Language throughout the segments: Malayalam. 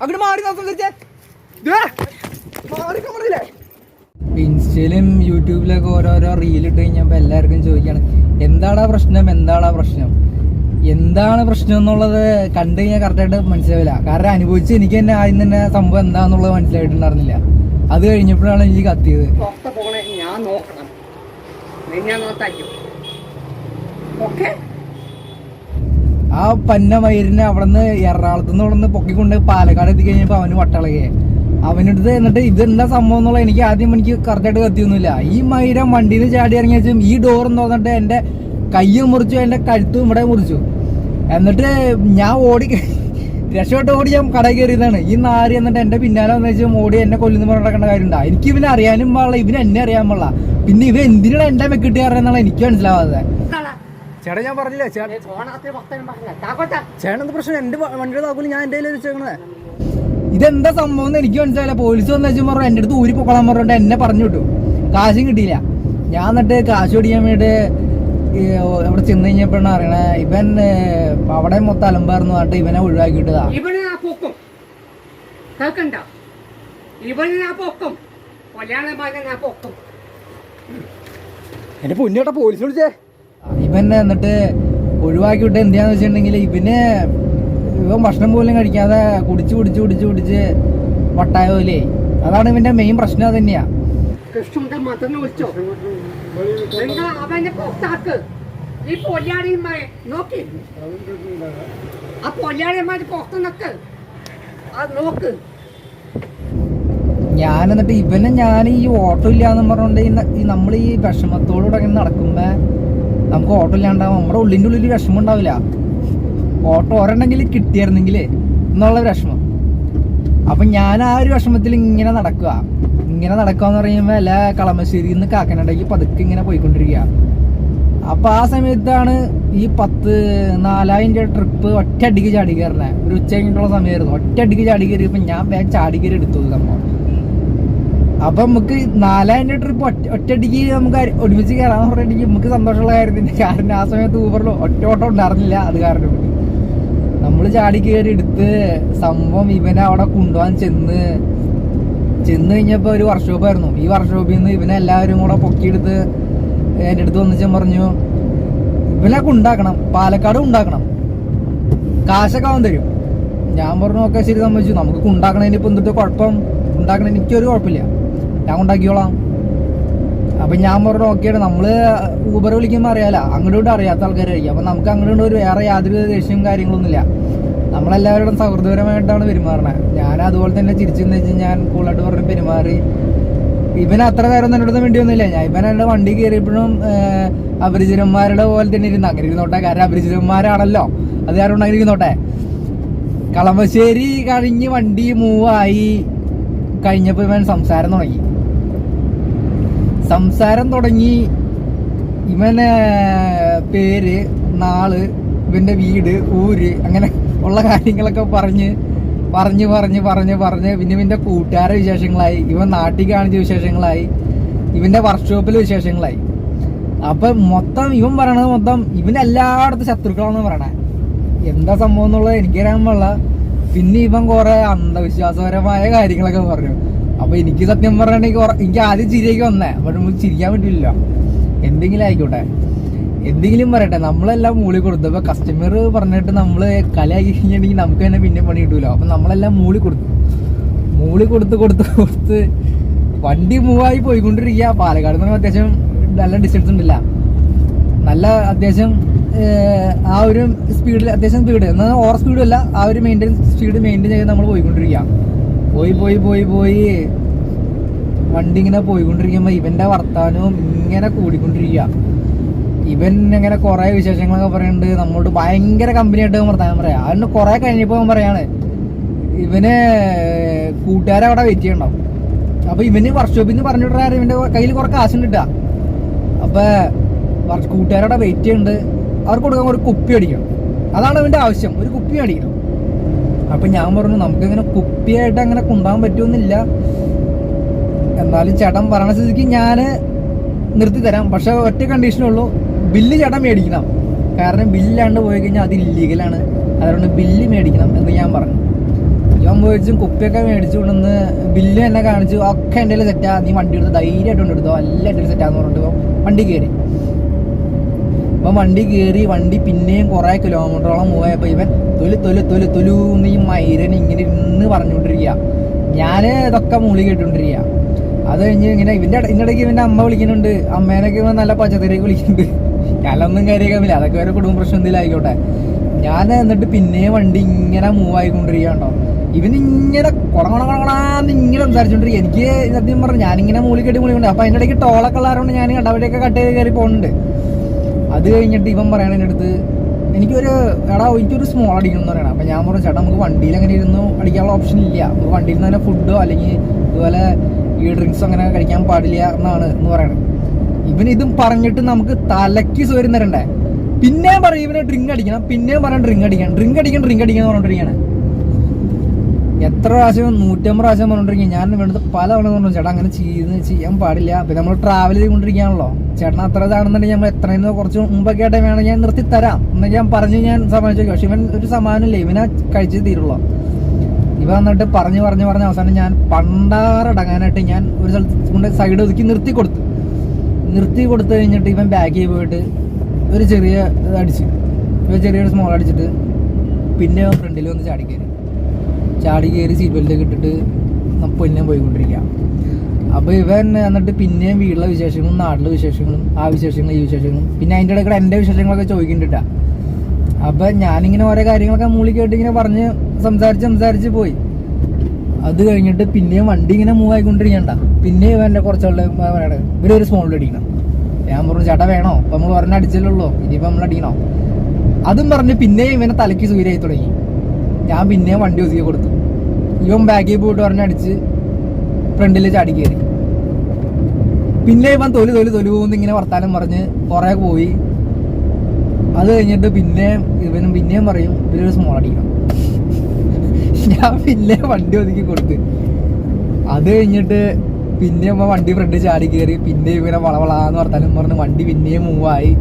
അങ്ങോട്ട് മാറി സംസാരിച്ചേ മാറി കമറില്ലേ ഇൻസ്റ്റയിലും യൂട്യൂബിലൊക്കെ ഓരോരോ റീൽ ഇട്ട് കഴിഞ്ഞപ്പോൾ എല്ലാവർക്കും ചോദിക്കാണ് എന്താടാ പ്രശ്നം? എന്താടാ പ്രശ്നം? എന്താണ് പ്രശ്നം എന്നുള്ളത് കണ്ടു കഴിഞ്ഞാൽ കറക്റ്റായിട്ട് മനസ്സിലാവില്ല. കാരണം അനുഭവിച്ച് എനിക്ക് തന്നെ ആദ്യം തന്നെ സംഭവം എന്താന്നുള്ളത് മനസ്സിലായിട്ടുണ്ടായിരുന്നില്ല. അത് കഴിഞ്ഞപ്പോഴാണ് എനിക്ക് കത്തിയത്. ഞാൻ നോക്കണം. നിന്നെ നോത്താക്കും ഓക്കെ? ആ പന്ന മയിരിനെ അവിടുന്ന് എറണാകുളത്ത് നിന്ന് അവിടുന്ന് പൊക്കിക്കൊണ്ട് പാലക്കാട് എത്തി കഴിഞ്ഞപ്പോ അവന് വട്ടളകെ. അവനടുത്ത് എന്നിട്ട് ഇതെന്താ സംഭവം എന്നുള്ള എനിക്ക് ആദ്യം എനിക്ക് കറക്റ്റായിട്ട് കത്തിയൊന്നുമില്ല. ഈ മയിരം വണ്ടിയിൽ നിന്ന് ചാടി ഇറങ്ങിയ വെച്ചും ഈ ഡോർ തുറന്നിട്ട് എന്റെ കയ്യും മുറിച്ചു എന്റെ കഴുത്തും ഇവിടെ മുറിച്ചു. എന്നിട്ട് ഞാൻ ഓടി രക്ഷപ്പെട്ട് ഓടി ഞാൻ കടയിൽ കയറിയതാണ്. ഈ നാരി എന്നിട്ട് എന്റെ പിന്നാലെ വന്നു വെച്ചാൽ ഓടി എന്നെ കൊല്ലുന്ന പറഞ്ഞ നടക്കേണ്ട കാര്യമുണ്ടോ? എനിക്ക് ഇവനെ അറിയാനും പാടില്ല ഇവന് എന്നെ അറിയാൻ പാടില്ല. പിന്നെ ഇവ എന്തിനാണ് എന്റെ മെക്കിട്ട് അറിയാന്നുള്ള എനിക്ക് മനസ്സിലാവാതെ. ചേട്ടാ ഞാൻ പറഞ്ഞില്ലേ? ചേട്ടൻ പ്രശ്നം? എന്റെ വണ്ടിയുടെ താക്കോൽ ഞാൻ എന്റെ വെച്ചേക്കണേ ഇതെന്താ സംഭവം എന്ന് എനിക്ക് മനസ്സിലായില്ല. പോലീസ് വന്നു വെച്ചാൽ പറഞ്ഞു എന്റെ അടുത്ത് ഊരി പൊക്കോളാൻ പറഞ്ഞിട്ട് എന്നെ പറഞ്ഞു വിട്ടു. കാശും കിട്ടിയില്ല. ഞാൻ എന്നിട്ട് കാശ് പിടിക്കാൻ വേണ്ടി അവിടെ ചെന്ന് കഴിഞ്ഞപ്പോഴാണ് അറിയണേ ഇവൻ അവിടെ മൊത്തം അലമ്പായിരുന്നു പറഞ്ഞിട്ട് ഇവനെ ഒഴിവാക്കിയിട്ടതാ. ഇവന് ഞാൻ പൊക്കും. കേക്കണ്ട ഇവന് ഞാൻ പൊക്കും. കൊല്ലാളന്മാരെ ഞാൻ പൊക്കും. എന്റെ പൊന്നേട്ടാ പോലീസ് വിളിച്ചേ. ഇവനെ എന്നിട്ട് ഒഴിവാക്കി വിട്ട് എന്തിനാന്ന് വെച്ചിട്ടുണ്ടെങ്കിൽ ഇവന് ഇവൻ ഭക്ഷണം പോലും കഴിക്കാതെ കുടിച്ച് കുടിച്ച് കുടിച്ച് കുടിച്ച് വട്ടായ പോലെ അതാണ് ഇവന്റെ മെയിൻ പ്രശ്നം അത് തന്നെയാ. കൃഷ്ണന്റെ മതന്ന് വിളിച്ചോ? നിങ്ങൾ അവനെ പുറത്താക്ക്. ഈ പൊല്ലാളിന്മാരെ നോക്കി. ആ പുറത്ത് നിക്ക്. അത് നോക്ക്. ഞാൻ എന്നിട്ട് ഇവനെ ഞാൻ ഈ ഓട്ടോ ഇല്ലാന്ന് പറഞ്ഞുകൊണ്ട് ന- ഈ നമ്മൾ ഈ വിഷമത്തോടുകൂടെ അങ്ങനെ നടക്കുമ്പോ നമുക്ക് ഓട്ടോ ഇല്ലാണ്ടാവും. നമ്മുടെ ഉള്ളിന്റെ ഉള്ളിൽ വിഷമം ഉണ്ടാവില്ല. ഓട്ടോ ഒരെണ്ണെങ്കിൽ കിട്ടിയായിരുന്നെങ്കിൽ എന്നുള്ള വിഷമം. അപ്പൊ ഞാൻ ആ ഒരു വിഷമത്തിൽ ഇങ്ങനെ നടക്കുക. ഇങ്ങനെ നടക്കുക എന്ന് പറയുമ്പോൾ അല്ല കളമശ്ശേരിയിൽ നിന്ന് കാക്കനുണ്ടെങ്കിൽ പതുക്കെ ഇങ്ങനെ പോയിക്കൊണ്ടിരിക്കുക. അപ്പൊ ആ സമയത്താണ് ഈ പത്ത് നാലായിരം രൂപ ട്രിപ്പ് ഒറ്റയടിക്ക് ചാടി കയറണേ ഒരു ഉച്ച കഴിഞ്ഞിട്ടുള്ള സമയമായിരുന്നു. ഒറ്റ അടിക്ക് ചാടി കയറിയപ്പോൾ ഞാൻ ബാഗ് ചാടി കയറി എടുത്തു സംഭവം. അപ്പൊ നമുക്ക് നാലായിരം രൂപ ട്രിപ്പ് ഒറ്റ ഒറ്റയടിക്ക് നമുക്ക് ഒരുമിച്ച് കയറാന്ന് പറഞ്ഞിട്ടുണ്ടെങ്കിൽ നമുക്ക് സന്തോഷമുള്ള കാര്യത്തിന് കാരണം ആ സമയത്ത് ഊബറിൽ ഒറ്റ ഓട്ടം ഉണ്ടായിരുന്നില്ല. അത് കാരണം നമ്മൾ ചാടി കയറി എടുത്ത് സംഭവം ഇവനെ അവിടെ കൊണ്ടുപോകാൻ ചെന്ന് ചെന്ന് കഴിഞ്ഞപ്പോൾ ഒരു വർക്ക്ഷോപ്പ് ആയിരുന്നു. ഈ വർക്ക്ഷോപ്പിൽ നിന്ന് ഇവനെ എല്ലാവരും കൂടെ പൊക്കിയെടുത്ത് എന്റെ അടുത്ത് വന്നിച്ചാൻ പറഞ്ഞു ഇവനൊക്കെ ഉണ്ടാക്കണം പാലക്കാട് ഉണ്ടാക്കണം കാശൊക്കെ അവൻ തരും. ഞാൻ പറഞ്ഞു ഒക്കെ ശരി. സമ്മതിച്ചു. നമുക്ക് ഉണ്ടാക്കണതിന് ഇപ്പം എന്തിട്ട് കുഴപ്പം? ഉണ്ടാക്കണതിന് എനിക്കൊരു കുഴപ്പമില്ല. ഞാൻ ഉണ്ടാക്കിയോളാം അപ്പൊ ഞാൻ പറഞ്ഞു ഓക്കെയാണ് നമ്മൾ ഊബർ വിളിക്കുമ്പോൾ അറിയാലോ അങ്ങോട്ടും അറിയാത്ത ആൾക്കാരായിരിക്കും. അപ്പൊ നമുക്ക് അങ്ങോട്ട് ഒരു വേറെ യാതൊരു ദേഷ്യവും കാര്യങ്ങളൊന്നുമില്ല. നമ്മളെല്ലാവരോടും സൗഹൃദപരമായിട്ടാണ് പെരുമാറണത് ഞാൻ അതുപോലെ തന്നെ ചിരിച്ചെന്ന് വെച്ചാൽ ഞാൻ കൂളായിട്ട് പറഞ്ഞ് പെരുമാറി. ഇവൻ അത്ര നേരം എന്റെ അടുത്ത് വേണ്ടിയൊന്നുമില്ല ഞാൻ ഇവൻ എന്റെ വണ്ടി കയറിയപ്പോഴും അപരിചിതന്മാരുടെ പോലെ തന്നെ ഇരുന്ന്. അങ്ങനെ ഇരുന്നോട്ടെ കാരണം അപരിചിതന്മാരാണല്ലോ. അത് കാരണം അങ്ങനെ ഇരുന്നോട്ടെ. കളമശ്ശേരി കഴിഞ്ഞ് വണ്ടി മൂവായി കഴിഞ്ഞപ്പോൾ ഇവൻ സംസാരം തുടങ്ങി. സംസാരം തുടങ്ങി. ഇവനെ പേര് നാൾ ഇവന്റെ വീട് ഊര് അങ്ങനെ ഉള്ള കാര്യങ്ങളൊക്കെ പറഞ്ഞ് പറഞ്ഞ് പറഞ്ഞ് പറഞ്ഞ് പറഞ്ഞ് പിന്നെ ഇവന്റെ കൂട്ടുകാരെ വിശേഷങ്ങളായി ഇവൻ നാട്ടിൽ കാണിച്ച വിശേഷങ്ങളായി ഇവന്റെ വർക്ക്ഷോപ്പിലെ വിശേഷങ്ങളായി. അപ്പൊ മൊത്തം ഇവൻ പറയണത് മൊത്തം ഇവനെല്ലായിടത്തും ശത്രുക്കളാണെന്ന് പറയണേ. എന്താ സംഭവം എന്നുള്ളത് എനിക്കറിയാൻ പിന്നെ ഇവൻ കുറെ അന്ധവിശ്വാസപരമായ കാര്യങ്ങളൊക്കെ പറഞ്ഞു. അപ്പൊ എനിക്ക് സത്യം പറഞ്ഞിട്ടുണ്ടെങ്കിൽ എനിക്ക് ആദ്യം ചിരിയൊക്കെ വന്നേ. പക്ഷെ നമുക്ക് ചിരിക്കാൻ പറ്റില്ല എന്തെങ്കിലും ആയിക്കോട്ടെ. എന്തെങ്കിലും പറയട്ടെ. നമ്മളെല്ലാം മൂളി കൊടുത്തു. അപ്പൊ കസ്റ്റമർ പറഞ്ഞിട്ട് നമ്മൾ കലയാക്കി കഴിഞ്ഞിട്ടുണ്ടെങ്കിൽ നമുക്ക് തന്നെ പിന്നെ പണി കിട്ടൂലോ. അപ്പൊ നമ്മളെല്ലാം മൂളി കൊടുത്തു. മൂളി കൊടുത്ത് കൊടുത്ത് കൊടുത്ത് വണ്ടി മൂവായി പോയിക്കൊണ്ടിരിക്കുക. പാലക്കാട് എന്ന് പറയുമ്പോൾ അത്യാവശ്യം നല്ല ഡിസ്റ്റൻസ് ഉണ്ടല്ല. നല്ല അത്യാവശ്യം ആ ഒരു സ്പീഡിൽ അത്യാവശ്യം സ്പീഡ് എന്നാൽ ഓവർ സ്പീഡും അല്ല. ആ ഒരു മെയിന്റെയിൻ സ്പീഡ് മെയിന്റെയിൻ ചെയ്ത് നമ്മൾ പോയിക്കൊണ്ടിരിക്കുക. പോയി പോയി പോയി പോയി. വണ്ടി ഇങ്ങനെ പോയിക്കൊണ്ടിരിക്കുമ്പോൾ ഇവന്റെ വർത്താനവും ഇങ്ങനെ കൂടിക്കൊണ്ടിരിക്കുക ഇവൻ ഇങ്ങനെ കുറെ വിശേഷങ്ങളൊക്കെ പറയുന്നുണ്ട് നമ്മളോട് ഭയങ്കര കമ്പനി ആയിട്ട് വർത്താനം പറയാം. അതിന് കുറെ കഴിഞ്ഞപ്പോൾ പറയാണ് ഇവന് കൂട്ടുകാരെ അവിടെ വെയിറ്റ് ചെയ്യണ്ടാവും. അപ്പൊ ഇവന് വർക്ക്ഷോപ്പിൽ നിന്ന് പറഞ്ഞു വിടാറ് ഇവന്റെ കയ്യിൽ കുറെ കാശുണ്ട് കിട്ടുക അപ്പൊ കൂട്ടുകാരവിടെ വെയിറ്റ് ചെയ്യുന്നുണ്ട് അവർക്ക് കൊടുക്കാൻ ഒരു കുപ്പി അടിക്കണം. അതാണ് ഇവന്റെ ആവശ്യം. ഒരു കുപ്പി അടിക്കണം. അപ്പൊ ഞാൻ പറഞ്ഞു നമുക്കിങ്ങനെ കുപ്പിയായിട്ട് അങ്ങനെ കൊണ്ടുപോകാൻ പറ്റുമെന്നില്ല എന്നാലും ചേട്ടൻ പറയണ സ്ഥിതിക്ക് ഞാൻ നിർത്തി തരാം. പക്ഷെ ഒറ്റ കണ്ടീഷനേ ഉള്ളൂ. ബില്ല് ചേട്ടൻ മേടിക്കണം. കാരണം ബില്ലാണ്ട് പോയി കഴിഞ്ഞാൽ അത് ഇല്ലീഗലാണ് അതുകൊണ്ട് ബില്ല് മേടിക്കണം എന്ന് ഞാൻ പറഞ്ഞു. ഞാൻ മേടിച്ചും കുപ്പിയൊക്കെ മേടിച്ചു കൊണ്ടുവന്ന് ബില്ല് എന്നെ കാണിച്ചു. ഒക്കെ എന്റെ സെറ്റാ നീ വണ്ടി എടുത്ത് ധൈര്യമായിട്ട് കൊണ്ടെടുത്തോ എല്ലാം എന്റെ സെറ്റാന്ന് പറഞ്ഞിട്ട് വണ്ടി കയറി. ഇപ്പം വണ്ടി കയറി വണ്ടി പിന്നെയും കുറേ കിലോമീറ്ററോളം പോയപ്പോൾ ഇവൻ തൊലു തൊലു തൊലു തൊലൂന്ന് ഈ മൈരൻ ഇങ്ങനെ ഇരുന്ന് പറഞ്ഞുകൊണ്ടിരിക്കുക ഞാൻ ഇതൊക്കെ മൂളി കേട്ടുകൊണ്ടിരിക്കുക അത് കഴിഞ്ഞ് ഇങ്ങനെ ഇവന്റെ ഇതിനിടയ്ക്ക് ഇവന്റെ അമ്മ വിളിക്കുന്നുണ്ട്. അമ്മേനൊക്കെ ഇവൻ നല്ല പച്ചത്തറിയൊക്കെ വിളിക്കുന്നുണ്ട്. ഞാനൊന്നും കാര്യമൊക്കെ അതൊക്കെ ഒരു കുടുംബ പ്രശ്നം എന്തെങ്കിലും ആയിക്കോട്ടെ. ഞാൻ എന്നിട്ട് പിന്നെ വണ്ടി ഇങ്ങനെ മൂവ് ആയിക്കൊണ്ടിരിക്കുകയുണ്ടോ ഇവൻ ഇങ്ങനെ കൊണകൊണകൊണാന്ന് ഇങ്ങനെ സംസാരിച്ചോണ്ടിരിക്കും. എനിക്ക് സത്യം പറഞ്ഞു ഞാനിങ്ങനെ മൂളി കെട്ടി മൂളി കൊണ്ട്. അപ്പൊ അതിന്റെ ഇടയ്ക്ക് ടോളൊക്കെ ഉള്ളതുകൊണ്ട് ഞാൻ കണ്ടവിടെയൊക്കെ കട്ട് ചെയ്ത് കയറി പോകുന്നുണ്ട് അത് കഴിഞ്ഞിട്ട് ഇവൻ പറയണ എന്റെ അടുത്ത് എനിക്കൊരു എടാ എനിക്കൊരു സ്മോൾ അടിക്കണം എന്ന് പറയണം. അപ്പം ഞാൻ പറഞ്ഞു ചേട്ടാ നമുക്ക് വണ്ടിയിൽ അങ്ങനെ ഇരുന്ന് അടിക്കാനുള്ള ഓപ്ഷൻ ഇല്ല. നമുക്ക് വണ്ടിയിൽ നിന്ന് തന്നെ ഫുഡോ അല്ലെങ്കിൽ ഇതുപോലെ ഈ ഡ്രിങ്ക്സോ അങ്ങനെ കഴിക്കാൻ പാടില്ല എന്നാണ് എന്ന് പറയണത്. ഇവൻ ഇതും പറഞ്ഞിട്ട് നമുക്ക് തലയ്ക്ക് സൗകര്യം തരണ്ടേ. പിന്നെയും പറയും ഇവനെ ഡ്രിങ്ക് അടിക്കണം. പിന്നെയും പറയാൻ ഡ്രിങ്ക് അടിക്കണം. ഡ്രിങ്ക് അടിക്കണം ഡ്രിങ്ക് അടിക്കണം എന്ന് പറഞ്ഞിരിക്കുകയാണ് എത്ര പ്രാവശ്യം നൂറ്റമ്പത് പ്രാവശ്യം പറഞ്ഞിട്ടുണ്ടെങ്കിൽ ഞാൻ വേണ്ടത് പല തവണ പറഞ്ഞു ചേട്ടാ അങ്ങനെ ചെയ്യുന്ന ചെയ്യാൻ പാടില്ല. പിന്നെ നമ്മൾ ട്രാവൽ ചെയ്തുകൊണ്ടിരിക്കുകയാണല്ലോ. ചേട്ടൻ അത്ര ഇതാണെന്നുണ്ടെങ്കിൽ നമ്മൾ എത്രയെന്ന് കുറച്ച് മുമ്പൊക്കെ ആയിട്ട് വേണം ഞാൻ നിർത്തി തരാം എന്നൊക്കെ ഞാൻ പറഞ്ഞ് ഞാൻ സമ്മാനിച്ചു പക്ഷെ ഇവൻ ഒരു സമ്മാനമില്ലേ. ഇവനാ കഴിച്ചേ തീരുള്ളൂ. ഇവ എന്നിട്ട് പറഞ്ഞു പറഞ്ഞു പറഞ്ഞ് അവസാനം ഞാൻ പണ്ടാറടങ്ങാനായിട്ട് ഞാൻ ഒരു സ്ഥലത്ത് കൊണ്ട് സൈഡ് ഒതുക്കി നിർത്തി കൊടുത്തു. നിർത്തി കൊടുത്തു കഴിഞ്ഞിട്ട് ഇവൻ ബാക്കിൽ പോയിട്ട് ഒരു ചെറിയ അടിച്ചു. ഒരു ചെറിയൊരു സ്മോൾ അടിച്ചിട്ട് പിന്നെ ഫ്രണ്ടിൽ വന്ന് ചാടി കയറി ചാടി കയറി സീറ്റ് ബെൽറ്റ് ഇട്ടിട്ട് പൊന്നെ പിന്നെ പോയിക്കൊണ്ടിരിക്കുക അപ്പോൾ ഇവൻ എന്നിട്ട് പിന്നെയും വീട്ടിലെ വിശേഷങ്ങളും നാട്ടിലെ വിശേഷങ്ങളും ആ വിശേഷങ്ങളും ഈ വിശേഷങ്ങളും. പിന്നെ അതിന്റെ ഇടയ്ക്ക് എന്റെ വിശേഷങ്ങളൊക്കെ ചോദിക്കുന്നുണ്ടാ അപ്പൊ ഞാനിങ്ങനെ ഓരോ കാര്യങ്ങളൊക്കെ മൂളി കേട്ട് ഇങ്ങനെ പറഞ്ഞ് സംസാരിച്ച് സംസാരിച്ച് പോയി. അത് കഴിഞ്ഞിട്ട് പിന്നെയും വണ്ടി ഇങ്ങനെ മൂവ് ആയിക്കൊണ്ടിരിക്കണ്ട. പിന്നെ ഇവന്റെ കുറച്ചുള്ള ഇവരൊരു സ്മോളിൽ അടിക്കണം. ഞാൻ പറഞ്ഞു ചേട്ടാ വേണോ? അപ്പൊ നമ്മൾ പറഞ്ഞ അടിച്ചല്ലോ ഇനിയിപ്പോ നമ്മൾ അടിക്കണോ? അതും പറഞ്ഞ് പിന്നെയും ഇവനെ തലയ്ക്ക് സൂര്യായി തുടങ്ങി. ഞാൻ പിന്നെ വണ്ടി ഒതുക്കി കൊടുത്തു. ഇവൻ ബാക്കിൽ പോയിട്ട് പറഞ്ഞടിച്ച് ഫ്രണ്ടിൽ ചാടി കയറി പിന്നെ ഇവൻ തൊലി തൊലി തൊലി പോകുന്ന ഇങ്ങനെ വർത്താനം പറഞ്ഞ് കുറേ പോയി. അത് കഴിഞ്ഞിട്ട് പിന്നെ ഇവനും പിന്നെയും പറയും ഇവരൊരു സ്മോൾ അടിക്കണം. ഞാൻ പിന്നെ വണ്ടി ഒതുക്കി കൊടുത്ത്. അത് കഴിഞ്ഞിട്ട് പിന്നെ ഇവ വണ്ടി ഫ്രണ്ട് ചാടി കയറി പിന്നെ ഇവനെ വളവളാന്ന് വർത്താനം പറഞ്ഞ് വണ്ടി പിന്നെയും മൂവായി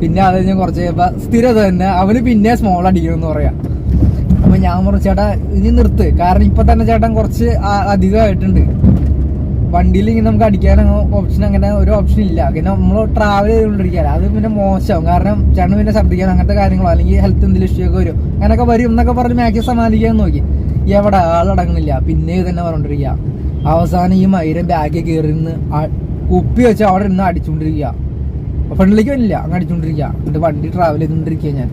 പിന്നെ അത് കഴിഞ്ഞ് കുറച്ച് കഴിയുമ്പോ സ്ഥിരത തന്നെ അവന് പിന്നെ സ്മോൾ അടിക്കണം എന്ന് പറയാം. അപ്പൊ ഞാൻ പറഞ്ഞു ചേട്ടാ ഇനി നിർത്ത്. കാരണം ഇപ്പൊ തന്നെ ചേട്ടൻ കുറച്ച് അധികമായിട്ടുണ്ട്. വണ്ടിയിൽ ഇങ്ങനെ നമുക്ക് അടിക്കാൻ ഓപ്ഷൻ അങ്ങനെ ഒരു ഓപ്ഷൻ ഇല്ല. പിന്നെ നമ്മൾ ട്രാവൽ ചെയ്തുകൊണ്ടിരിക്കുക അത് പിന്നെ മോശം. കാരണം ചേട്ടൻ പിന്നെ ഛർദ്ദിക്കാൻ അങ്ങനത്തെ കാര്യങ്ങളോ അല്ലെങ്കിൽ ഹെൽത്ത് എന്തെങ്കിലും ഇഷ്യൂ ഒക്കെ വരും. അങ്ങനെയൊക്കെ വരും എന്നൊക്കെ പറഞ്ഞ് മാക്സിമം സമാനിക്കാൻ നോക്കി. എവിടെ ആളടങ്ങുന്നില്ല പിന്നെ തന്നെ പറഞ്ഞോണ്ടിരിക്കുക അവസാനം ഈ മൈരം ബാഗിൽ കയറി നിന്ന് കുപ്പി വെച്ച് അവിടെ നിന്ന് അടിച്ചുകൊണ്ടിരിക്കുക. ഫ്രണ്ടിലേക്ക് വരില്ല. അങ്ങ് അടിച്ചുകൊണ്ടിരിക്കുക. എന്നിട്ട് വണ്ടി ട്രാവൽ ചെയ്തുകൊണ്ടിരിക്കുക ഞാൻ.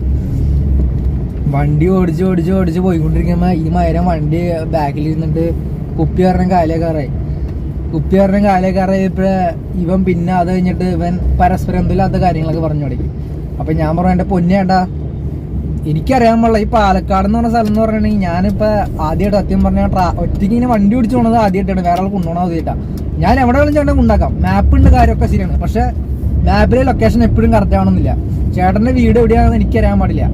വണ്ടി ഓടിച്ച് ഓടിച്ച് ഓടിച്ച് പോയിക്കൊണ്ടിരിക്കുമ്പോ ഈ മരം വണ്ടി ബാക്കിൽ ഇരുന്നിട്ട് കുപ്പി കാരണം കാലേക്കാറായി കുപ്പി പറഞ്ഞ കാലേക്കാറായി ഇപ്പഴേ ഇവൻ പിന്നെ അത് കഴിഞ്ഞിട്ട് ഇവൻ പരസ്പരം എന്തില്ലാത്ത കാര്യങ്ങളൊക്കെ പറഞ്ഞു തുടങ്ങി. അപ്പൊ ഞാൻ പറഞ്ഞു എന്റെ പൊന്നേട്ടാ എനിക്കറിയാൻ പാടില്ല ഈ പാലക്കാട് എന്ന് പറഞ്ഞ സ്ഥലം എന്ന് പറഞ്ഞിട്ടുണ്ടെങ്കിൽ ഞാനിപ്പോ ആദ്യമായിട്ട് സത്യം പറഞ്ഞാൽ ഒറ്റയ്ക്ക് ഇങ്ങനെ വണ്ടി ഓടിച്ചു പോണത് ആദ്യമായിട്ടാണ് വേറെ ആൾ കൊണ്ടുപോകണം ആദ്യമായിട്ടാ ഞാൻ എവിടെ വേണം ചേട്ടൻ ഉണ്ടാക്കാം മാപ്പ് ഉണ്ട് കാര്യമൊക്കെ ശരിയാണ്. പക്ഷെ മാപ്പിലെ ലൊക്കേഷൻ എപ്പോഴും കറക്റ്റ് ആവണമെന്നില്ല. ചേട്ടന്റെ വീട് എവിടെയാണെന്ന് എനിക്കറിയാൻ പാടില്ല.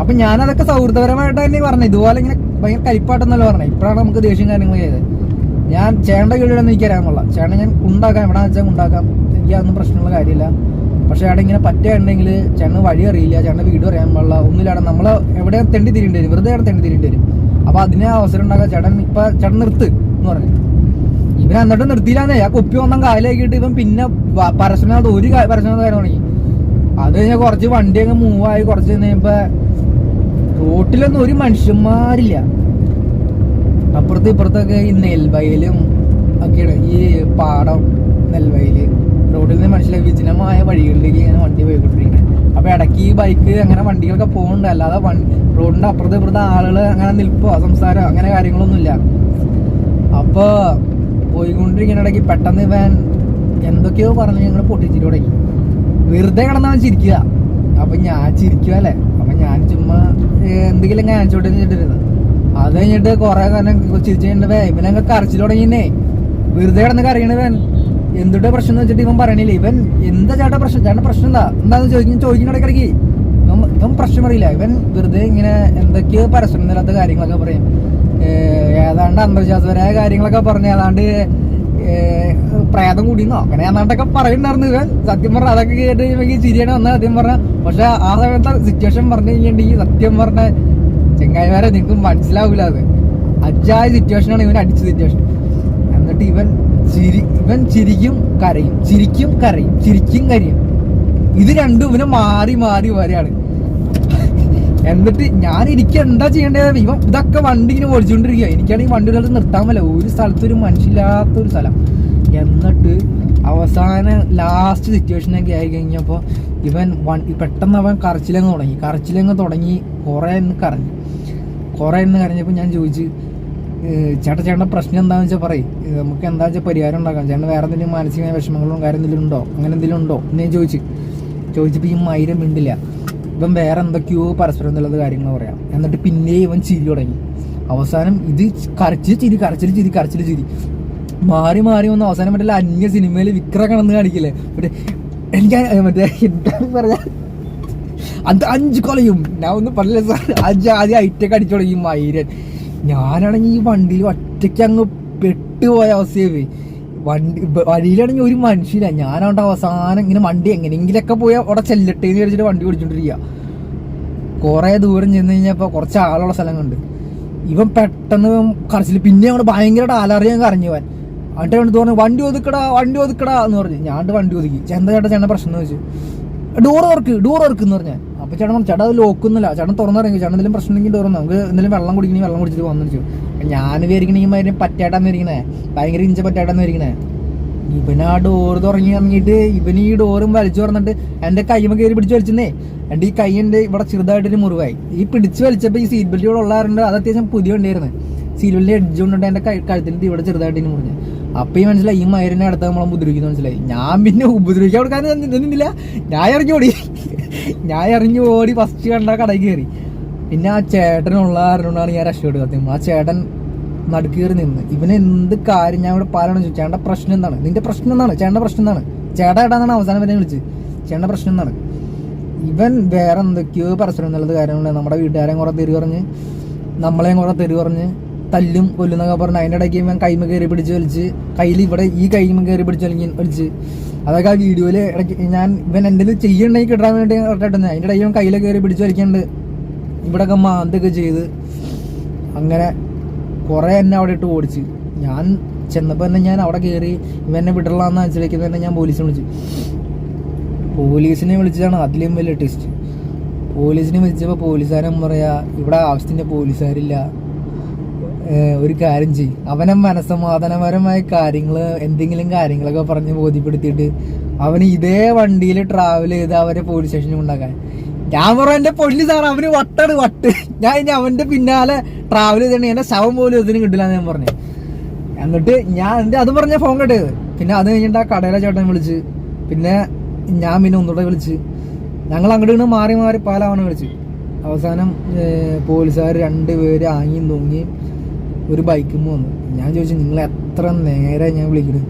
അപ്പൊ ഞാനതൊക്കെ സൗഹൃദപരമായിട്ട് തന്നെ പറഞ്ഞു ഇതുപോലെ ഇങ്ങനെ ഭയങ്കര കരിപ്പാട്ടെന്നല്ല പറഞ്ഞു ഇപ്പോഴാണ് നമുക്ക് ദേഷ്യം കാര്യങ്ങൾ ചെയ്തത്. ഞാൻ ചേണ്ട കീഴിലൊന്നും എനിക്ക് അറിയാൻ കൊള്ളാം. ചേട്ടൻ ഞാൻ ഉണ്ടാക്കാം. എവിടെ വെച്ചാൽ ഉണ്ടാക്കാം. എനിക്ക് അതൊന്നും പ്രശ്നമുള്ള കാര്യമില്ല. പക്ഷെ അവിടെ ഇങ്ങനെ പറ്റുകയുണ്ടെങ്കിൽ ചേട്ടന് വഴി അറിയില്ല. ചേട്ടന്റെ വീട് അറിയാൻ പാടില്ല. ഒന്നുമില്ലാണ്ട് നമ്മൾ എവിടെ തെണ്ടി തിരിയേണ്ടി വരും. വെറുതെ അവിടെ തെണ്ടി തിരിയേണ്ടി വരും. അപ്പൊ അതിനെ അവസരം ഉണ്ടാക്കുക ചേട്ടൻ ഇപ്പൊ ചേട്ടൻ നിർത്ത് എന്ന് പറഞ്ഞു. ഇവൻ എന്നിട്ട് നിർത്തിയില്ലാന്നേ. ആ കുപ്പി ഒന്നും കാലാക്കിയിട്ട് ഇവൻ പിന്നെ പരസ്യനാഥ് ഒരു പരസ്യനാഥ് കാര്യം തുടങ്ങി അത് കഴിഞ്ഞാൽ കുറച്ച് വണ്ടി അങ്ങ് മൂവായി കുറച്ച് കഴിഞ്ഞപ്പോ റോട്ടിലൊന്നും ഒരു മനുഷ്യന്മാരില്ല. അപ്പുറത്ത് ഇപ്പുറത്തൊക്കെ ഈ നെൽവയലും ഒക്കെയാണ് ഈ പാടം നെൽവയൽ. റോഡിൽ നിന്ന് മനുഷ്യരെ വിജനമായ വഴികളിലേക്ക് ഇങ്ങനെ വണ്ടി പോയിക്കൊണ്ടിരിക്കുന്നത് അപ്പൊ ഇടയ്ക്ക് ഈ ബൈക്ക് അങ്ങനെ വണ്ടികളൊക്കെ പോകുന്നുണ്ട്. അല്ലാതെ റോഡിന്റെ അപ്പുറത്ത് ഇപ്പുറത്തെ ആളുകൾ അങ്ങനെ നിൽപ്പോ സംസാരം അങ്ങനെ കാര്യങ്ങളൊന്നുമില്ല. അപ്പൊ പോയിക്കൊണ്ടിരിക്കുന്ന ഇടയ്ക്ക് പെട്ടെന്ന് വാൻ എന്തൊക്കെയോ പറഞ്ഞു ഞങ്ങൾ പൊട്ടിച്ചിട്ട് തുടങ്ങി. വെറുതെ കിടന്നാണ് ചിരിക്കുക. അപ്പൊ ഞാൻ ചിരിക്കുക അല്ലേ അപ്പൊ ഞാൻ ചുമ്മാ എന്തെങ്കിലും കാണിച്ചോട്ടെ വെച്ചിട്ടിരുന്നു അത് കഴിഞ്ഞിട്ട് കുറെ കാലം ചിരിച്ചിട്ടുണ്ടേ ഇവനങ്ങ് കരച്ചിൽ തുടങ്ങിന്നേ വെറുതെ കിടന്ന് കരയണവൻ എന്തുട്ട് പ്രശ്നം വെച്ചിട്ട് ഇവൻ പറയണില്ല. ഇവൻ എന്താ ചേട്ടാ പ്രശ്നം? ചേട്ടൻ പ്രശ്നം എന്താ? എന്താന്ന് ചോദിക്കും ചോദിക്കുന്ന ഇടയ്ക്കിടയ്ക്ക്. ഇവൻ പ്രശ്നം അറിയില്ല. ഇവൻ വെറുതെ ഇങ്ങനെ എന്തൊക്കെയോ പരസ്യമില്ലാത്ത കാര്യങ്ങളൊക്കെ പറയും. ഏതാണ്ട് അന്തർജാതപരമായ കാര്യങ്ങളൊക്കെ പറഞ്ഞ് ഏതാണ്ട് പ്രേതം കൂടിന്നോ അങ്ങനെ ഏതാണ്ടൊക്കെ പറയുന്നുണ്ടായിരുന്നു. സത്യം പറഞ്ഞ അതൊക്കെ കേട്ട് കഴിയുമ്പോൾ ചിരിയാണ് വന്നത് സത്യം പറഞ്ഞ. പക്ഷെ ആ സമയത്ത് സിറ്റുവേഷൻ പറഞ്ഞു കഴിഞ്ഞിട്ടുണ്ടെങ്കിൽ സത്യം പറഞ്ഞ ചെങ്ങായിമാരെ നിങ്ങൾക്ക് മനസ്സിലാവില്ല അത്. അജായ സിറ്റുവേഷനാണ് ഇവൻ അടിച്ച സിറ്റുവേഷൻ എന്നിട്ട് ഇവൻ ചിരി ഇവൻ ചിരിക്കും കരയും. ചിരിക്കും കരയും. ചിരിക്കും കരയും. ഇത് രണ്ടും ഇവനെ മാറി മാറി വരെയാണ് എന്നിട്ട് ഞാൻ എനിക്ക് എന്താ ചെയ്യേണ്ടത് ഇവ ഇതൊക്കെ വണ്ടി ഇങ്ങനെ ഓടിച്ചുകൊണ്ടിരിക്കുക എനിക്കാണെങ്കിൽ വണ്ടി ഒരാൾ നിർത്താൻ പറ്റില്ല. ഒരു സ്ഥലത്ത് ഒരു ഒരു സ്ഥലം. എന്നിട്ട് അവസാന ലാസ്റ്റ് സിറ്റുവേഷനൊക്കെ ആയി കഴിഞ്ഞപ്പോൾ ഇവൻ വൺ പെട്ടെന്ന് അവൻ കറച്ചിലങ്ങ് തുടങ്ങി. കറച്ചിലങ്ങ് തുടങ്ങി കുറേ എന്ന് കരഞ്ഞു. കുറേ എന്ന് കരഞ്ഞപ്പോൾ ഞാൻ ചോദിച്ചു "ഏഹ് ചേട്ടാ ചേട്ടന്റെ പ്രശ്നം എന്താണെന്ന് വെച്ചാൽ പറയും. നമുക്ക് എന്താ വെച്ചാൽ പരിഹാരം ഉണ്ടാക്കാം. ചേട്ടൻ വേറെ എന്തെങ്കിലും മാനസികമായ വിഷമങ്ങളും കാര്യം എന്തെങ്കിലും ഉണ്ടോ? അങ്ങനെ എന്തെങ്കിലും ഉണ്ടോ? എന്ന് ഞാൻ ചോദിച്ചു. ചോദിച്ചപ്പോൾ ഈ മൈരം മിണ്ടില്ല. ഇവൻ വേറെ എന്തൊക്കെയോ പരസ്പരം എന്നുള്ളത് കാര്യങ്ങൾ പറയാം. എന്നിട്ട് പിന്നെ ഇവൻ ചിരി തുടങ്ങി. അവസാനം ഇത് കരച്ചിൽ ചിരി കരച്ചിൽ ചിരി കരച്ചിൽ ചിരി. മാറി മാറി വന്ന് അവസാനം മറ്റേ അന്യ സിനിമയിൽ വിക്ര കണന്ന് കാണിക്കില്ലേ? മറ്റേ എനിക്ക് മറ്റേ പറയാ? അത് അഞ്ച് കൊലയും. ഞാൻ ഒന്നും പറഞ്ഞില്ല സാർ അഞ്ച് ആദ്യം ഐറ്റൊക്കെ അടിച്ചു തുടങ്ങി മൈരൻ. ഞാനാണെങ്കിൽ ഈ വണ്ടിയിൽ ഒറ്റയ്ക്ക് അങ്ങ് പെട്ടുപോയ അവസ്ഥയായി വണ്ടി വഴിയിലാണെങ്കിൽ ഒരു മനുഷ്യനില്ല. ഞാനവിടെ അവസാനം ഇങ്ങനെ വണ്ടി എങ്ങനെയെങ്കിലൊക്കെ പോയി അവിടെ ചെല്ലട്ടെ എന്ന് വിചാരിച്ചിട്ട് വണ്ടി ഓടിച്ചോണ്ടിരിക്കുക കുറേ ദൂരം ചെന്ന് കഴിഞ്ഞപ്പോൾ കുറച്ച് ആളുള്ള സ്ഥലങ്ങളുണ്ട്. ഇവൻ പെട്ടെന്ന് കറച്ചിൽ പിന്നെ അങ്ങോട്ട് ഭയങ്കരമായിട്ട് അലറിയാൻ കരഞ്ഞു പോവാൻ എന്നിട്ട് അവൻ തോന്നുന്നു വണ്ടി ഒതുക്കടാ വണ്ടി ഒതുക്കടാ എന്ന് പറഞ്ഞു. ഞാണ്ട് വണ്ടി ഒതുക്കി. ചെന്ത ചേട്ടാ ചേട്ടൻ പ്രശ്നം എന്ന് വെച്ചു ഡോർ ഓർക്ക് ഡോർ ഓർക്ക് എന്ന് പറഞ്ഞാൽ അപ്പൊ ചേട്ടൻ പറഞ്ഞു ചേട്ടൻ അത് ലോക്കുന്നില്ല ചേട്ടൻ തുറന്നിറങ്ങി. ചേട്ടൻ എന്തെങ്കിലും പ്രശ്നം ഉണ്ടെങ്കിൽ തുറന്നു. നമുക്ക് എന്തെങ്കിലും വെള്ളം കുടിക്കണമെങ്കിൽ വെള്ളം കുടിച്ചിട്ട് വന്നു വെച്ചു ഞാൻ വിചാരിക്കണ ഈ മാതിരി പറ്റാട്ടാന്ന് ഇരിക്കണേ ഭയങ്കര ഇഞ്ച പറ്റാട്ടാന്ന് ഇരിക്കണേ ഇവന് ആ ഡോർ തുറങ്ങി ഇറങ്ങിയിട്ട് ഇവന് ഈ ഡോറും വലിച്ചു പറഞ്ഞിട്ട് എന്റെ കൈമ കയറി പിടിച്ച് വലിച്ചെന്നേ. എന്റെ ഈ കൈ എന്റെ ഇവിടെ ചെറുതായിട്ടൊരു മുറിവായി. ഈ പിടിച്ച് വലിച്ചപ്പോ ഈ സീറ്റ് ബെൽറ്റ് ഇവിടെ ഉള്ളാറുണ്ട് അത് അത്യാവശ്യം പുതിയ ഉണ്ടായിരുന്നു സീറ്റ് ബെൽറ്റ് എഡ്ജ് കൊണ്ടിട്ട് എന്റെ കഴുത്തിന് ഇവിടെ ചെറുതായിട്ട് മുറിഞ്ഞു. അപ്പൊ ഈ മനസ്സിലായി ഈ മയറിനെ അടുത്ത് നമ്മളെ ഉപദ്രവിക്കുന്നു മനസ്സിലായി. ഞാൻ പിന്നെ ഉപദ്രവിക്കാൻ കൊടുക്കാൻ നിന്നില്ല ഞാൻ ഇറങ്ങി ഓടി. ഞാൻ ഇറങ്ങി ഓടി ഫസ്റ്റ് കണ്ട കടയിൽ കയറി. പിന്നെ ആ ചേട്ടനുള്ള കാരണമാണ് ഞാൻ രക്ഷപ്പെടുക സത്യം ആ ചേട്ടൻ നടുക്ക് കയറി നിന്ന്. ഇവന് എന്ത് കാര്യം ഞാൻ ഇവിടെ പാലാണ് ചോദിച്ചു. ചേട്ടന്റെ പ്രശ്നം എന്താണ്? നിന്റെ പ്രശ്നം എന്താണ്? ചേട്ടന്റെ പ്രശ്നം എന്താണ്? ചേട്ടാ ഏട്ടാന്നാണ് അവസാനം വരെ വിളിച്ച് ചേട്ടന്റെ പ്രശ്നം എന്താണ്? ഇവൻ വേറെ എന്തൊക്കെയോ പരസ്പരം എന്നുള്ളത് കാര്യങ്ങളുണ്ട് നമ്മുടെ വീട്ടുകാരെയും കുറെ തെരുവ് പറഞ്ഞ് നമ്മളെയും കുറെ തെരുവ് പറഞ്ഞ് തല്ലും കൊല്ലുന്നൊക്കെ പറഞ്ഞു അതിന്റെ ഇടയ്ക്ക് ഞാൻ കൈമ കയറി പിടിച്ച് വലിച്ച്. കയ്യിൽ ഇവിടെ ഈ കൈമ കയറി പിടിച്ച് വലിഞ്ഞ് വലിച്ച്. അതൊക്കെ ആ വീഡിയോയിൽ ഇടയ്ക്ക് ഞാൻ ഇവൻ എന്തെങ്കിലും ചെയ്യണ്ടെങ്കിൽ കിട്ടാൻ വേണ്ടി ഇട്ടിട്ടുണ്ട് അതിന്റെ ഇടയ്ക്ക് ഇവൻ കയ്യിലൊക്കെ കയറി പിടിച്ച് വലിക്കുന്നുണ്ട് ഇവിടെയൊക്കെ മാന്തൊക്കെ ചെയ്ത്. അങ്ങനെ കുറേ എന്നെ അവിടെ ഇട്ട് ഓടിച്ച്. ഞാൻ ചെന്നപ്പോൾ തന്നെ ഞാൻ അവിടെ കയറി ഇവനെ വിടലാന്ന് മനസ്സിലാക്കിയത് തന്നെ ഞാൻ പോലീസിനെ വിളിച്ചു. പോലീസിനെ വിളിച്ചതാണ് അതിലും വലിയ ടെസ്റ്റ് പോലീസിനെ വിളിച്ചപ്പോൾ പോലീസുകാരൻ പറയാ ഇവിടെ ആവശ്യത്തിന്റെ പോലീസുകാരില്ല. ഒരു കാര്യം ചെയ്യും അവനെ മനസ്സമാധാനപരമായ കാര്യങ്ങൾ എന്തെങ്കിലും കാര്യങ്ങളൊക്കെ പറഞ്ഞ് ബോധ്യപ്പെടുത്തിയിട്ട് അവന് ഇതേ വണ്ടിയിൽ ട്രാവൽ ചെയ്ത് അവരെ പോലീസ് സ്റ്റേഷനിൽ ഉണ്ടാക്കാൻ ഞാൻ പറഞ്ഞു എന്റെ പൊള്ളി സാർ അവന് വട്ടാണ് വട്ട്. ഞാൻ ഇനി അവന്റെ പിന്നാലെ ട്രാവൽ ചെയ്തിട്ട് എന്റെ ശവം പോലും ഇതിന് കിട്ടില്ല എന്ന് ഞാൻ പറഞ്ഞു. എന്നിട്ട് ഞാൻ എന്റെ അത് പറഞ്ഞ ഫോൺ കേട്ടത് പിന്നെ അത് കഴിഞ്ഞിട്ട് ആ കടയിലെ ചേട്ടൻ വിളിച്ച്. പിന്നെ ഞാൻ പിന്നെ ഒന്നുകൂടെ വിളിച്ച്. ഞങ്ങൾ അങ്ങോട്ട് ഇങ്ങനെ മാറി മാറി പാലാവണം വിളിച്ച്. അവസാനം പോലീസുകാർ രണ്ടുപേര് ആങ്ങിയും തൂങ്ങിയും ഒരു ബൈക്കും വന്നു. ഞാൻ ചോദിച്ചു നിങ്ങൾ എത്ര നേരെ ഞാൻ വിളിക്കുന്നത്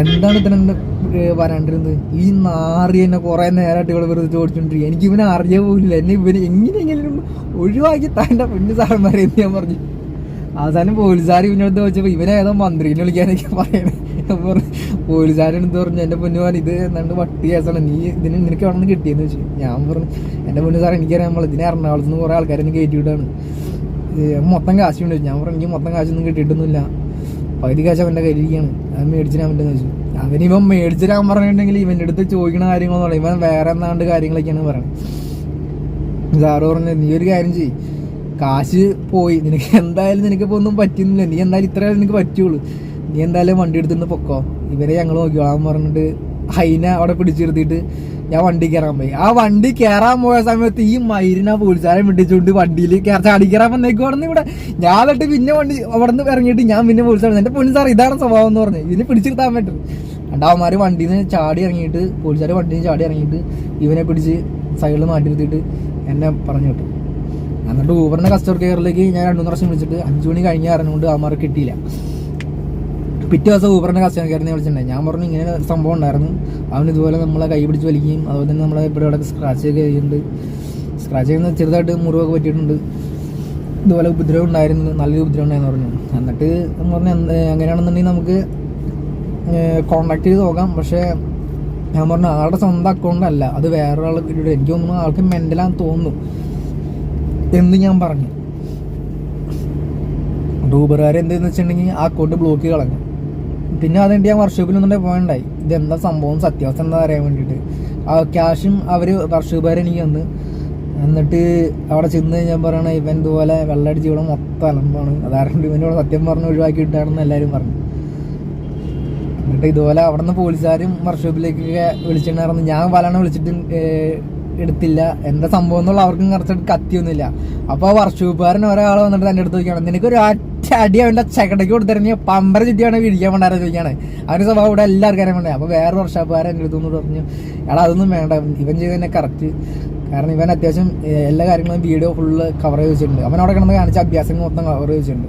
എന്താണ് ഇത്ര വരാണ്ടിരുന്നത്? ഈ നാറി എന്നെ കുറെ നേരമായിട്ട് ഇവിടെ വെറുതെ ചോദിച്ചോണ്ടിരിക്കുക എനിക്ക് ഇവനെ അറിയാൻ പോലില്ല എന്നെ ഇവന് എങ്ങനെയെങ്കിലും ഒഴിവാക്കി തന്റെ പെണ്ണ് സാറന്മാരെ എന്ന് ഞാൻ പറഞ്ഞു. അവസാനം പോലീസുകാർ ഇവനടുത്ത് ചോദിച്ചപ്പോൾ ഇവനെ ഏതോ മന്ത്രിനെ വിളിക്കാനൊക്കെ പറഞ്ഞു പോലീസുകാരെടുത്ത് പറഞ്ഞു എന്റെ പൊന്നു പറഞ്ഞു ഇത് എന്താണ്ട് വട്ടി കേസാണ്. നീ ഇതിന് നിനക്ക് എവിടെ നിന്ന് കിട്ടിയെന്ന് വെച്ചു ഞാൻ പറഞ്ഞു എന്റെ പൊന്നു സാർ എനിക്കറിയാം നമ്മൾ ഇതിനെ എറണാകുളത്ത് നിന്ന് കുറെ ആൾക്കാരെ കയറ്റി വിട്ടാണ് മൊത്തം കാശ് ഉണ്ട് ഞാൻ പറഞ്ഞു എനിക്ക് മൊത്തം കാശൊന്നും കിട്ടിയിട്ടൊന്നുമില്ല. പകുതി കാശ് അവന്റെ കയ്യിലിരിക്കുകയാണ്. അത് മേടിച്ചിട്ട് അവന്റെ ചോദിച്ചു അവനിവൻ മേടിച്ചിരാൻ പറഞ്ഞിട്ടുണ്ടെങ്കിൽ ഇവന്റെ അടുത്ത് ചോദിക്കണ കാര്യങ്ങളൊന്നും പറയും ഇവൻ വേറെ എന്താണ്ട് കാര്യങ്ങളൊക്കെയാണ് പറയുന്നത് സാറ് പറഞ്ഞു നീ ഒരു കാര്യം ചെയ്യും. കാശ് പോയി. നിനക്ക് എന്തായാലും നിനക്കിപ്പോൾ ഒന്നും പറ്റുന്നില്ല നീ എന്തായാലും ഇത്രയും നിനക്ക് പറ്റുള്ളൂ. നീ എന്തായാലും വണ്ടി എടുത്തിട്ട് പൊക്കോ. ഇവരെ ഞങ്ങൾ നോക്കിയോളാൻ പറഞ്ഞിട്ട് ഹൈനെ അവിടെ പിടിച്ചു നിർത്തിയിട്ട് ഞാൻ വണ്ടി കയറാൻ പോയി. ആ വണ്ടി കയറാൻ പോയ സമയത്ത് ഈ മൈരിനെ പോലീസുകാരെ വിട്ടിച്ചുകൊണ്ട് വണ്ടിയിൽ ചാടി കയറാൻ വന്നേക്കുവാണെന്ന് ഇവിടെ. ഞാൻ എന്നിട്ട് പിന്നെ വണ്ടി അവിടെ നിന്ന് ഇറങ്ങിയിട്ട് ഞാൻ പിന്നെ പോലീസാണ് എന്റെ പൊന്നു സാർ ഇതാണ് സ്വഭാവം എന്ന് പറഞ്ഞു. ഇതിനെ പിടിച്ചിരുത്താൻ പറ്റും. രണ്ടാവന്മാർ വണ്ടിയിൽ നിന്ന് ചാടി ഇറങ്ങിയിട്ട് പോലീസുകാർ വണ്ടിയിൽ ചാടി ഇറങ്ങിയിട്ട് ഇവനെ പിടിച്ച് സൈഡിൽ മാറ്റി നിർത്തിയിട്ട് എന്നെ പറഞ്ഞു വിട്ടു. എന്നിട്ട് ഊബറിന്റെ കസ്റ്റമർ കെയറിലേക്ക് ഞാൻ രണ്ടു മൂന്ന് പ്രാവശ്യം വിളിച്ചിട്ട് അഞ്ചു മണി കഴിഞ്ഞ് അറിഞ്ഞുകൊണ്ട് കൊണ്ട് അവന്മാർ കിട്ടിയില്ല. പിറ്റേ ദിവസം ഊബറിന്റെ കസ്റ്റമർ കെയറിനെ വിളിച്ചിട്ടുണ്ടായി. ഞാൻ പറഞ്ഞു ഇങ്ങനെ സംഭവം ഉണ്ടായിരുന്നു. അവൻ ഇതുപോലെ നമ്മളെ കൈ പിടിച്ച് വലിക്കുകയും അതുപോലെ തന്നെ നമ്മളെ ഇവിടെ ഇവിടെ സ്ക്രാച്ച് ഒക്കെ ചെയ്യുന്നുണ്ട് സ്ക്രാച്ച് ചെയ്യുന്ന ചെറുതായിട്ട് മുറിവൊക്കെ പറ്റിയിട്ടുണ്ട്. ഇതുപോലെ ഉപദ്രവം ഉണ്ടായിരുന്നു. നല്ലൊരു ഉപദ്രവം ഉണ്ടായെന്ന് പറഞ്ഞു. എന്നിട്ട് എന്ന് പറഞ്ഞാൽ എന്ത് അങ്ങനെയാണെന്നുണ്ടെങ്കിൽ നമുക്ക് കോണ്ടാക്ട് ചെയ്ത് നോക്കാം. പക്ഷേ ഞാൻ പറഞ്ഞു ആളുടെ സ്വന്തം അക്കൗണ്ട് അല്ല. അത് വേറൊരാൾക്ക് ആൾ എനിക്ക് തോന്നുന്നു ആൾക്ക് മെന്റലാന്ന് തോന്നുന്നു. എന്ന് ഞാൻ പറഞ്ഞു. ഊബറുകാർ എന്തെന്ന് വെച്ചിട്ടുണ്ടെങ്കിൽ ആ അക്കൗണ്ട് ബ്ലോക്ക് കളഞ്ഞു. പിന്നെ അതുകൊണ്ട് ഞാൻ വർക്ക്ഷോപ്പിൽ ഒന്നുകൂടെ പോകണ്ടായി ഇതെന്താ സംഭവം? സത്യാവസ്ഥ എന്താ അറിയാൻ വേണ്ടിയിട്ട്. ആ ക്യാഷും അവർ വർഷോപ്പുകാരെ എനിക്ക് തന്ന് എന്നിട്ട് അവിടെ ചെന്ന് കഴിഞ്ഞാൽ പറയണ ഇവൻ ഇതുപോലെ വെള്ളടിച്ച് ഇവിടെ മൊത്തം അലമ്പാണ്. അതാരണം ഇവനോട് സത്യം പറഞ്ഞ് ഒഴിവാക്കി ഇട്ടാണെന്ന് എല്ലാവരും പറഞ്ഞു. എന്നിട്ട് ഇതുപോലെ അവിടെ നിന്ന് പോലീസുകാരും വർക്ക്ഷോപ്പിലേക്കൊക്കെ വിളിച്ചിട്ടുണ്ടായിരുന്നു. ഞാൻ പലണ വിളിച്ചിട്ട് എടുത്തില്ല. എന്താ സംഭവം എന്നുള്ള അവർക്കും കുറച്ചിട്ട് കത്തിയൊന്നുമില്ല. അപ്പൊ ആ വർക്ക്ഷോപ്പുകാരൻ ഒരാൾ വന്നിട്ട് എന്റെ അടുത്ത് നോക്കിയാണ്. നിനക്ക് അടി അവന്റെ ചകടയ്ക്ക് കൊടുത്തിരുന്നെങ്കിൽ പമ്പര ചുറ്റിയാണ് വിരിക്കാൻ വേണ്ടായിരുന്നു ചോദിക്കാണ്. അവന്റെ സ്വഭാവം ഇവിടെ എല്ലാവർക്കും അറിയാൻ വേണ്ട അപ്പൊ വേറെ വർക്ക്ഷോപ്പുകാരൻ എന്റെ അടുത്ത് പറഞ്ഞു എടാ അതൊന്നും വേണ്ട. ഇവൻ ചെയ്ത് തന്നെ കറക്റ്റ് കാരണം ഇവൻ അത്യാവശ്യം എല്ലാ കാര്യങ്ങളും വീഡിയോ ഫുള്ള് കവർ ചെയ്ത് അവൻ അവിടെ കിടന്ന് കാണിച്ച അഭ്യാസങ്ങൾ മൊത്തം കവർ ചെയ്ത്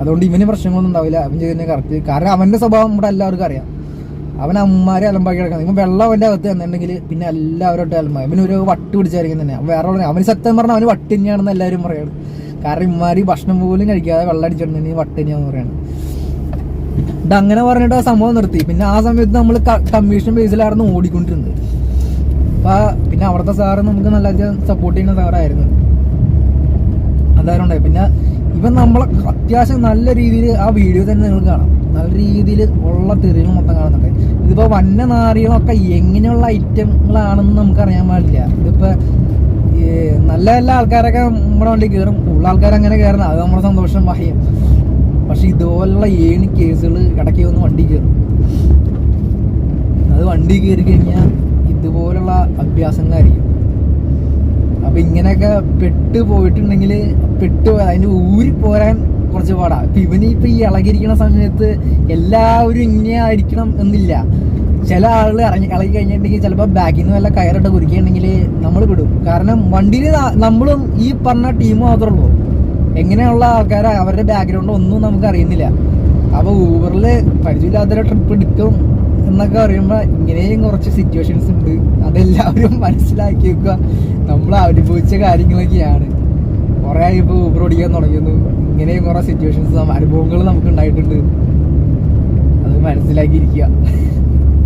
അതുകൊണ്ട് ഇവന് പ്രശ്നങ്ങളൊന്നും ഉണ്ടാവില്ല. അവൻ ചെയ്ത് തന്നെ കറക്റ്റ് കാരണം അവന്റെ സ്വഭാവം ഇവിടെ എല്ലാവർക്കും അറിയാം. അവൻ അമ്മമാരെ അലമ്പാക്കി കിടക്കണം. ഇപ്പം വെള്ളം അവന്റെ അകത്ത് തന്നിട്ടുണ്ടെങ്കിൽ പിന്നെ എല്ലാവരും അലമ്പായി അവന് ഒരു വട്ട് പിടിച്ചായിരിക്കും തന്നെ. വേറെ അവന് സത്യം പറഞ്ഞാൽ അവന് വട്ട് തന്നെയാണെന്ന് എല്ലാവരും പറയാണ്. കാരണം ഇമ്മാരി ഭക്ഷണം പോലും കഴിക്കാതെ വെള്ളം അടിച്ചിട്ടുണ്ടെങ്കിൽ വട്ട് തന്നെയാന്ന് പറയാണ് ഇത് അങ്ങനെ പറഞ്ഞിട്ട് ആ സംഭവം നിർത്തി. പിന്നെ ആ സമയത്ത് നമ്മൾ കമ്മീഷൻ ബേസിലായിരുന്നു ഓടിക്കൊണ്ടിരുന്നത്. അപ്പൊ പിന്നെ അവിടുത്തെ സാറ് നമുക്ക് നല്ല സപ്പോർട്ട് ചെയ്യുന്ന സാറായിരുന്നു അതായത് പിന്നെ ഇവൻ നമ്മളെ അത്യാവശ്യം നല്ല രീതിയിൽ ആ വീഡിയോ തന്നെ നിങ്ങൾ കാണാം. നല്ല രീതിയിൽ ഉള്ള തെറികൾ മൊത്തം കാണുന്നുണ്ട്. ഇതിപ്പോ വന്ന നാറികളൊക്കെ എങ്ങനെയുള്ള ഐറ്റങ്ങളാണെന്ന് നമുക്ക് അറിയാൻ പാടില്ല. ഇതിപ്പോ ഈ നല്ല നല്ല ആൾക്കാരൊക്കെ നമ്മുടെ വണ്ടി കയറും ഉള്ള ആൾക്കാർ അങ്ങനെ കയറണം അത് നമ്മുടെ സന്തോഷം വഹയും പക്ഷെ ഇതുപോലുള്ള ഏണി കേസുകൾ ഇടയ്ക്ക് വന്ന് വണ്ടി കയറും അത് വണ്ടി കയറി കഴിഞ്ഞാൽ ഇതുപോലുള്ള അഭ്യാസങ്ങളായിരിക്കും. അപ്പൊ ഇങ്ങനെയൊക്കെ പെട്ട് പോയിട്ടുണ്ടെങ്കിൽ പെട്ട് അതിന് ഊരി പോരാൻ കുറച്ച് പാടാ. ഇപ്പൊ ഇവന് ഇപ്പൊ ഈ ഇളകിയിരിക്കുന്ന സമയത്ത് എല്ലാവരും ഇങ്ങനെ ആയിരിക്കണം എന്നില്ല. ചില ആളുകൾ ഇറങ്ങി ഇളകി കഴിഞ്ഞിട്ടുണ്ടെങ്കിൽ ചിലപ്പോൾ ബാക്കിൽ നിന്ന് വല്ല കയറിട്ട് കുരുക്കിയിട്ടുണ്ടെങ്കിൽ നമ്മൾ വിടും. കാരണം വണ്ടിയിൽ നമ്മളും ഈ പറഞ്ഞ ടീം മാത്രമേ ഉള്ളൂ. എങ്ങനെയുള്ള ആൾക്കാരെ അവരുടെ ബാക്ക്ഗ്രൗണ്ട് ഒന്നും നമുക്ക് അറിയുന്നില്ല. അപ്പോൾ ഊബറിൽ പരിചയമില്ലാത്തൊരു ട്രിപ്പ് എടുക്കും എന്നൊക്കെ പറയുമ്പോൾ ഇങ്ങനെയും കുറച്ച് സിറ്റുവേഷൻസ് ഉണ്ട്. അതെല്ലാവരും മനസ്സിലാക്കി വെക്കുക. നമ്മൾ അനുഭവിച്ച കാര്യങ്ങളൊക്കെയാണ്. കുറേ ഇപ്പോൾ ഊബർ ഓടിക്കാൻ തുടങ്ങിയിരുന്നു ഇങ്ങനെയും കുറേ സിറ്റുവേഷൻസ് അനുഭവങ്ങൾ നമുക്ക് ഉണ്ടായിട്ടുണ്ട്. അത് മനസ്സിലാക്കിയിരിക്കുക